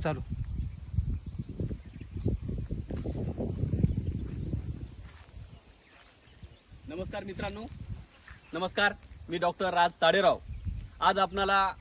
चालू नमस्कार मित्रांनो. नमस्कार मी डॉक्टर राज ताडेराव. आज आपणाला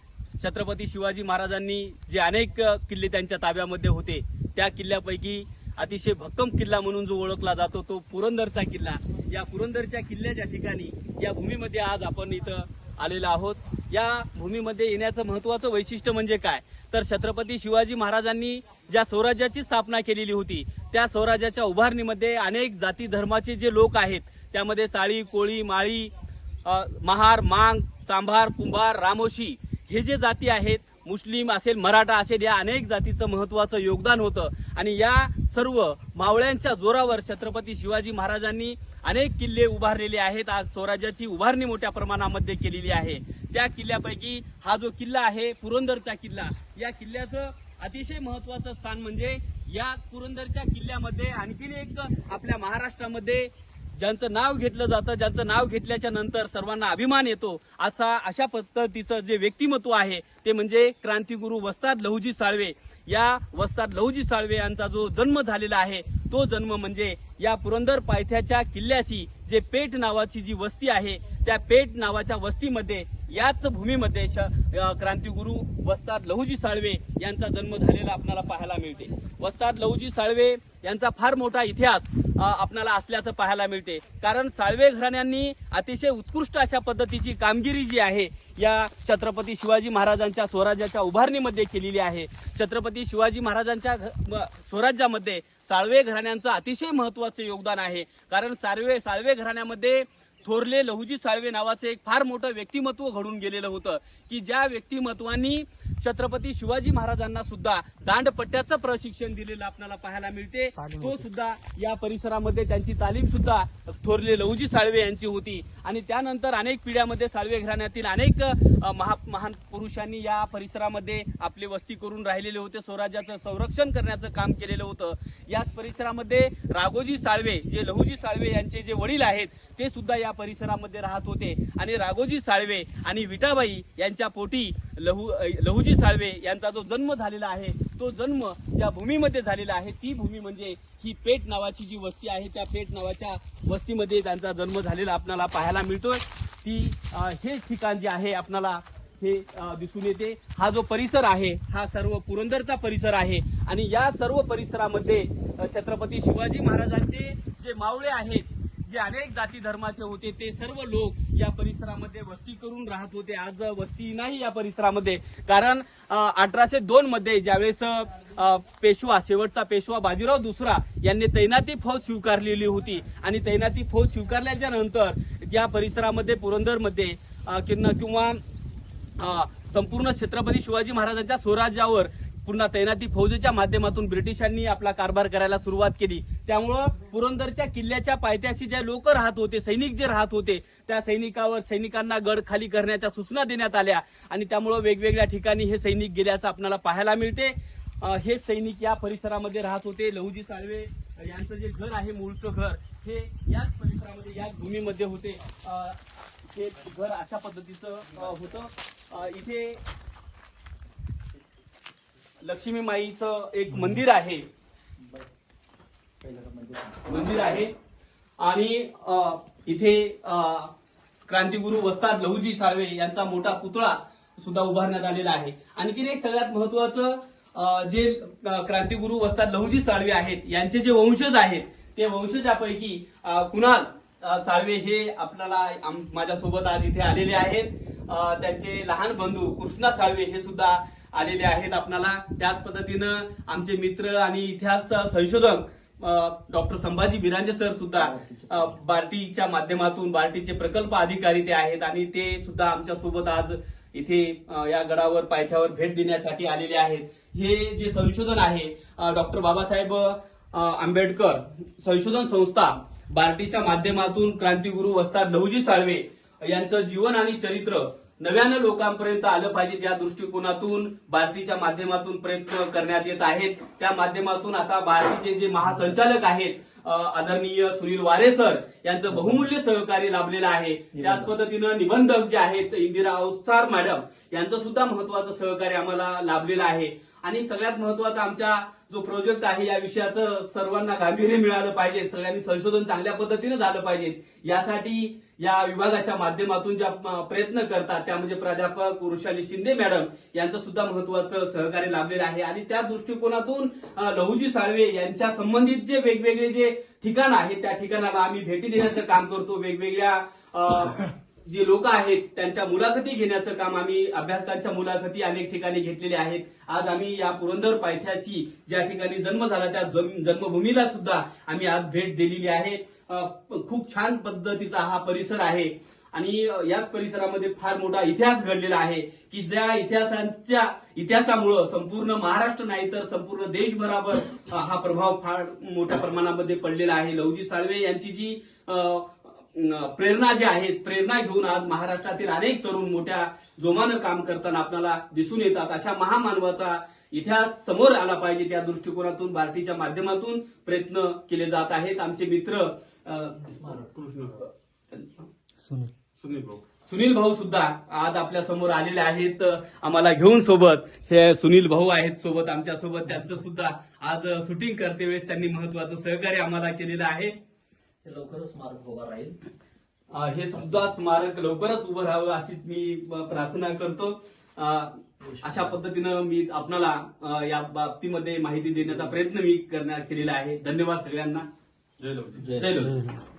छत्रपती शिवाजी महाराजांनी जे अनेक किल्ले त्यांच्या ताब्यामध्ये होते त्या किल्ल्यापैकी अतिशय भक्कम किल्ला म्हणून जो ओळखला जातो तो पुरंदरचा किल्ला. या पुरंदरच्या किल्ल्याच्या ठिकाणी या भूमीमध्ये आज आपण इथं आलेलो आहोत. या भूमीमध्ये येण्याचं महत्वाचं वैशिष्ट्य म्हणजे काय? तर छत्रपती शिवाजी महाराजांनी ज्या स्वराज्याची स्थापना केलेली होती त्या स्वराज्याच्या उभारणीमध्ये अनेक जाती धर्माचे जे लोक आहेत त्यामध्ये साळी कोळी माळी महार मांग चांभार कुंभार रामोशी हे जे जाती आहेत मुस्लिम असेल मराठा असेल या अनेक जातीचं महत्वाचं योगदान होतं. आणि या सर्व मावळ्यांच्या जोरावर छत्रपती शिवाजी महाराजांनी अनेक किल्ले उभारलेले आहेत. आज स्वराज्याची उभारणी मोठ्या प्रमाणामध्ये केलेली आहे. त्या किल्ल्यापैकी हा जो किल्ला आहे पुरंदरचा किल्ला या किल्ल्याचं अतिशय महत्वाचं स्थान म्हणजे या पुरंदरच्या किल्ल्यामध्ये आणखीन एक आपल्या महाराष्ट्रामध्ये ज्यांचं नाव घेतलं जातं ज्यांचं नाव घेतल्याच्या नंतर सर्वांना अभिमान येतो असा अशा पद्धतीचं जे व्यक्तिमत्व आहे ते म्हणजे क्रांतिगुरु वस्ताद लहुजी साळवे. या वस्ताद लहुजी साळवे यांचा जो जन्म झालेला आहे तो जन्म म्हणजे या पुरंदर पायथ्याच्या किल्ल्याशी जे पेठ नावाची जी वस्ती आहे त्या पेठ नावाच्या वस्तीमध्ये याच भूमीमध्ये श- क्रांतिगुरु वस्ताद लहुजी साळवे यांचा जन्म झालेला आपल्याला पाहायला मिळते. वस्ताद लहुजी साळवे यांचा फार मोठा इतिहास आपणाला असल्याचं पाहायला मिळते. कारण साळवे घराण्यांनी अतिशय उत्कृष्ट अशा पद्धतीची कामगिरी जी आहे या छत्रपती शिवाजी महाराजांच्या स्वराज्याच्या उभारणीमध्ये केलेली आहे. छत्रपती शिवाजी महाराजांच्या घ- म- स्वराज्यामध्ये साळवे घराण्यांचं अतिशय महत्वाचं योगदान आहे. कारण साळवे साळवे घराण्यामध्ये थोरले लहुजी साळवे नावाचं एक फार मोठं व्यक्तिमत्व घडून गेलेलं होतं की ज्या व्यक्तिमत्वानी छत्रपती शिवाजी महाराजांना सुद्धा दांडपट्ट्याचं प्रशिक्षण दिलेलं आपल्याला पाहायला मिळते. तो सुद्धा या परिसरामध्ये त्यांची तालीम सुद्धा थोरले लहुजी साळवे यांची होती. आणि त्यानंतर अनेक पिढ्यामध्ये साळवे घराण्यातील अनेक महा महान पुरुषांनी या परिसरामध्ये आपली वस्ती करून राहिलेले होते. स्वराज्याचं संरक्षण करण्याचं काम केलेलं होतं. याच परिसरामध्ये राघोजी साळवे जे लहुजी साळवे यांचे जे वडील आहेत ते सुद्धा या परिसरामध्ये राहत होते. आणि राघोजी साळवे आणि विटाबाई यांच्या पोटी लहू लहूजी साळवे यांचा जो जन्म झालेला आहे तो जन्म ज्या भूमीमध्ये झालेला आहे ती भूमी म्हणजे ही पेठ नावाची जी वस्ती आहे त्या पेठ नावाच्या वस्तीमध्ये त्यांचा जन्म झालेला आपल्याला पाहायला मिळतोय. ती हे ठिकाण जे आहे आपल्याला हे दिसून येते. हा जो परिसर आहे हा सर्व पुरंदरचा परिसर आहे. आणि या सर्व परिसरामध्ये छत्रपती शिवाजी महाराजांचे जे मावळे आहेत जे अनेक जाती धर्माचे होते ते सर्व लोक या परिसरामध्ये वस्ती करून राहत होते. आज वस्ती नाही या परिसरामध्ये. कारण अठराशे दोन मध्ये ज्यावेळेस पेशवा शेवटचा पेशवा बाजीराव दुसरा यांनी तैनाती फौज स्वीकारलेली होती. आणि तैनाती फौज स्वीकारल्याच्या नंतर या परिसरामध्ये पुरंदरमध्ये किंवा किंवा संपूर्ण छत्रपती शिवाजी महाराजांच्या स्वराज्यावर पुन्हा तैनाती फौजेच्या माध्यमातून ब्रिटिशांनी आपला कारभार करायला सुरुवात केली. त्यामुळं पुरंदरच्या किल्ल्याच्या पायथ्याशी जे लोक राहत होते सैनिक जे राहत होते त्या सैनिकावर सैनिकांना गड खाली करण्याच्या सूचना देण्यात आल्या. आणि त्यामुळं वेगवेगळ्या ठिकाणी हे सैनिक गेल्याचं आपल्याला पाहायला मिळते. हे सैनिक या परिसरामध्ये राहत होते. लहुजी साळवे यांचं जे घर आहे मूळचं घर हे याच परिसरामध्ये याच भूमीमध्ये होते. हे घर अशा पद्धतीचं होतं. इथे लक्ष्मी माईचं एक मंदिर आहे. मंदिर आहे. आणि इथे अ, वस्ताद लहूजी साळवे यांचा मोठा पुतळा सुद्धा उभारण्यात आलेला आहे. आणखीन एक सगळ्यात महत्वाचं जे क्रांतिगुरू वस्ताद लहूजी साळवे आहेत यांचे जे वंशज आहेत ते वंशजापैकी कुणाल साळवे हे आपल्याला आम- माझ्यासोबत आज इथे आलेले आहेत. त्यांचे लहान बंधू कृष्णा साळवे हे सुद्धा आलेले आहेत आपणाला. त्याच पद्धतीनं आमचे मित्र आणि इतिहास संशोधक डॉक्टर संभाजी बिरांजे सर सुद्धा बार्टीच्या माध्यमातून बार्टीचे प्रकल्प अधिकारी ते आहेत आणि ते सुद्धा आमच्यासोबत आज इथे या गडावर पायथ्यावर भेट देण्यासाठी आलेले आहेत. हे जे संशोधन आहे डॉक्टर बाबासाहेब आंबेडकर संशोधन संस्था बार्टीच्या माध्यमातून क्रांतीगुरु वस्ताद लहुजी साळवे यांचं जीवन आणि चरित्र नव्यानं लोकांपर्यंत आलं पाहिजे या दृष्टिकोनातून बार्टीच्या माध्यमातून प्रयत्न करण्यात येत आहेत. त्या माध्यमातून आता बार्टीचे जे महासंचालक आहेत आदरणीय सुनील वारे सर यांचं बहुमूल्य सहकार्य लाभलेलं आहे. त्याच पद्धतीनं निबंधक जे आहेत इंदिरा अवसार मॅडम यांचं सुद्धा महत्वाचं सहकार्य आम्हाला लाभलेलं आहे. आणि सगळ्यात महत्त्वाचा आमचा जो प्रोजेक्ट आहे या विषयाचं सर्वांना गांभीर्य मिळालं पाहिजे सगळ्यांनी संशोधन चांगल्या पद्धतीने झालं पाहिजे यासाठी या विभागाच्या माध्यमातून ज्या प्रयत्न करतात त्या म्हणजे प्राध्यापक वृषाली शिंदे मॅडम यांचं सुद्धा महत्वाचं सहकार्य लाभलेलं आहे. आणि त्या दृष्टिकोनातून लहुजी साळवे यांच्या संबंधित जे वेगवेगळे जे ठिकाण आहे त्या ठिकाणाला आम्ही भेटी देण्याचं काम करतो. वेगवेगळ्या जे लोक आहेत त्यांच्या मुलाखती घेण्याचं काम आम्ही अभ्यासकांच्या मुलाखती अनेक ठिकाणी घेतलेल्या आहेत. आज आम्ही या पुरंदर पायथ्याशी ज्या ठिकाणी जन्म झाला त्या जन्मभूमीला सुद्धा आम्ही आज भेट दिलेली आहे. खूप छान पद्धतीचा हा परिसर आहे. आणि याच परिसरामध्ये फार मोठा इतिहास घडलेला आहे की ज्या इतिहासांच्या इतिहासामुळं संपूर्ण महाराष्ट्र नाही तर संपूर्ण देशभरावर हा प्रभाव फार मोठ्या प्रमाणामध्ये पडलेला आहे. लवजी साळवे यांची जी प्रेरणा जी आहे प्रेरणा घेऊन आज महाराष्ट्रातील अनेक तरुण मोठ्या जोमानं काम करताना आपल्याला दिसून येतात. अशा महामानवाचा इतिहास समोर आला पाहिजे त्या दृष्टिकोनातून बार्टीच्या माध्यमातून प्रयत्न केले जात आहेत. आमचे मित्र अ, कृष्ण. सुनील. सुनील भाऊ. सुनील भाऊ सुद्धा आज आपल्यासमोर आलेले आहेत. आम्हाला घेऊन सोबत हे सुनील भाऊ आहेत सोबत आमच्यासोबत त्यांचं सुद्धा आज शूटिंग करते वेळेस त्यांनी महत्वाचं सहकार्य आम्हाला केलेलं आहे. ते लवकरच स्मारक उभा राहील. हे सुद्धा स्मारक लवकरच उभं राहावं अशीच मी प्रार्थना करतो. अशा पद्धतीनं मी आपणाला या बाबतीमध्ये माहिती देण्याचा प्रयत्न मी करण्यात केलेला आहे. धन्यवाद सगळ्यांना. जय लवजी जय लोक